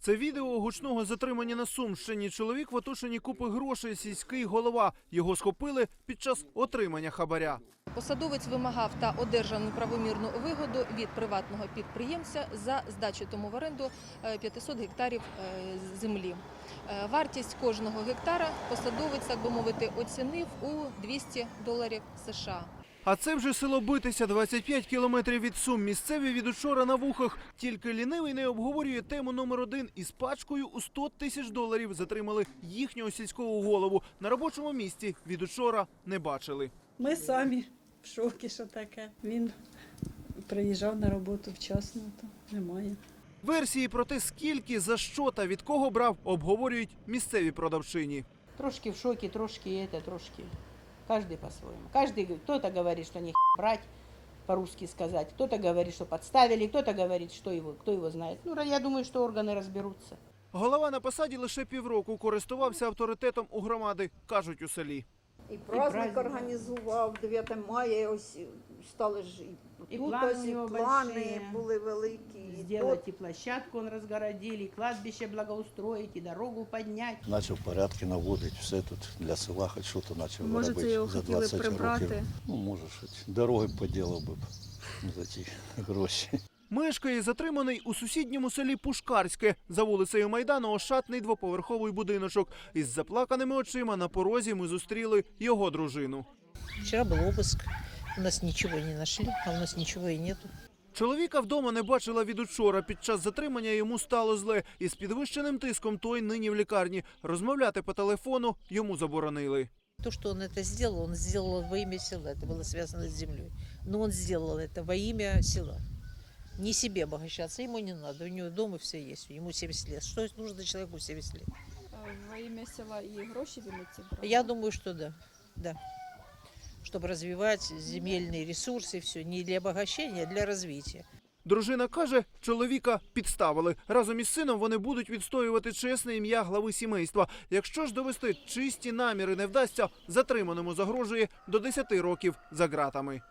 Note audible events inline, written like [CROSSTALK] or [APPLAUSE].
Це відео гучного затримання на Сумщині. Чоловік в оточенні купи грошей, сільський голова. Його схопили під час отримання хабаря. Посадовець вимагав та одержав неправомірну вигоду від приватного підприємця за здачу тому в оренду е, 500 гектарів е, землі. Е, Вартість кожного гектара посадовець, так би мовити, оцінив у 200 доларів США. А це вже село Битися, 25 кілометрів від Сум. Місцеві від учора на вухах. Тільки лінивий не обговорює тему номер один. Із пачкою у 100 тисяч доларів затримали їхнього сільського голову. На робочому місці від учора не бачили. Ми самі в шокі, що таке. Він приїжджав на роботу вчасно, то немає. Версії про те, скільки, за що та від кого брав, обговорюють місцеві продавчині. Трошки в шоке, трошки это, трошки. Каждый по-своему. Каждый, г- кто-то говорит, что не брать, по-русски сказать, кто-то говорит, что подставили, кто-то говорит, что его, кто его знает. Ну, ра- я думаю, что органы разберутся. Голова на посаді лише півроку користувався авторитетом у громади, кажуть у селі. І праздник праздник. організував 9 мая, ось стали ж і, І тут плани ось у і нього плани большие. були великі. і Сделать и площадку он разгородили, и кладбище благоустроить, и дорогу поднять. Почав порядки наводити, все тут для села хоч щось почав Може, робити це його за хотіли 20 прибрати? років. Ну, може, щось дороги поділив би [LAUGHS] за ті гроші. Мешкає затриманий у сусідньому селі Пушкарське. За вулицею Майдану ошатний двоповерховий будиночок. Із заплаканими очима на порозі ми зустріли його дружину. Вчера был обыск, у нас ничего не нашли, а у нас ничего и нету. Чоловіка вдома не бачила від учора. Під час затримання йому стало зле. Із підвищеним тиском той нині в лікарні. Розмовляти по телефону йому заборонили. То, что он это сделал, он сделал во имя села, это было связано с землей. Но он сделал это во имя села. Не себе обогащаться, ему не надо, у него дома все есть, ему 70 лет. Что нужно человеку 70 лет? Во ім'я села і гроші він ці брав? Я думаю, что да, да. Чтобы развивать земельные ресурсы, все, не для обогащения, а для развития. Дружина каже, чоловіка підставили. Разом із сином вони будуть відстоювати чесне ім'я глави сімейства. Якщо ж довести чисті наміри не вдасться, затриманому загрожує до 10 років за ґратами.